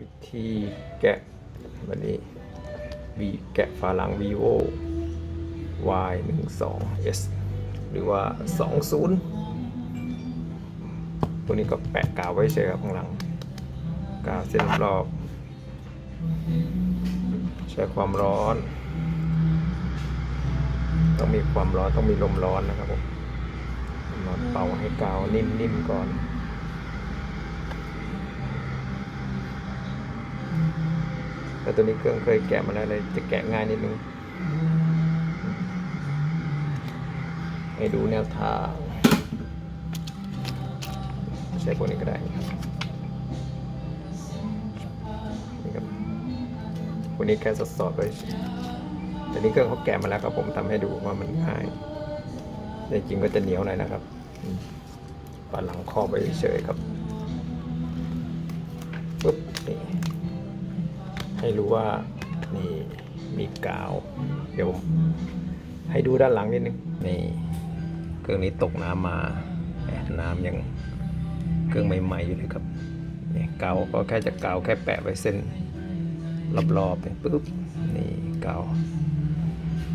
วิธีแกะวันนี้วีแกะฝาหลัง vivo y 1 2 s หรือว่า 20 ตัวนี้ก็แปะกาวไว้เฉยครับข้างหลัง กาวเส้นรอบ ใช้ความร้อน ต้องมีความร้อนต้องมีลมร้อนนะครับผมมาเป่าให้กาวนิ่มๆก่อน แต่ตัวนี้เครื่องเคยแกะมาแล้วเลยจะแกะง่ายนิดนึงให้ดูแนวทางใช้พวกนี้ก็ได้ครับนี่ครับพวกนี้แค่สอดๆไว้แต่นี้เครื่องเขาแกะมาแล้วครับผมทำให้ดูว่ามันง่ายแต่จริงก็จะเหนียวหน่อยนะครับปาดหลังครอไปเฉยครับ ให้รู้ว่านี่มีกาว เดี๋ยว ให้ดูด้านหลังนิดนึงนี่เครื่องนี้ตกน้ำมาม่น้ำยังเครื่องใหม่ๆอยู่เลยครับนี่กาวก็แค่จะกาวแค่แปะไว้เส้นรอบๆเนี่ยปุ๊บนี่กาว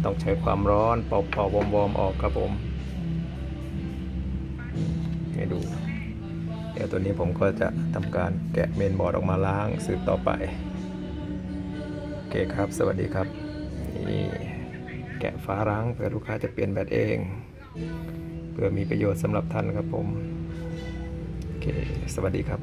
ต้องใช้ความร้อนเป่าๆวอมๆออกครับผมให้ดู เดี๋ยวตัวนี้ผมก็จะทำการแกะเมนบอร์ดออกมาล้างสืบต่อไป เคครับ สวัสดีครับ นี่แกะฟ้าร้างเพื่อลูกค้าจะเปลี่ยนแบตเอง เพื่อมีประโยชน์สำหรับท่านครับผม โอเค สวัสดีครับ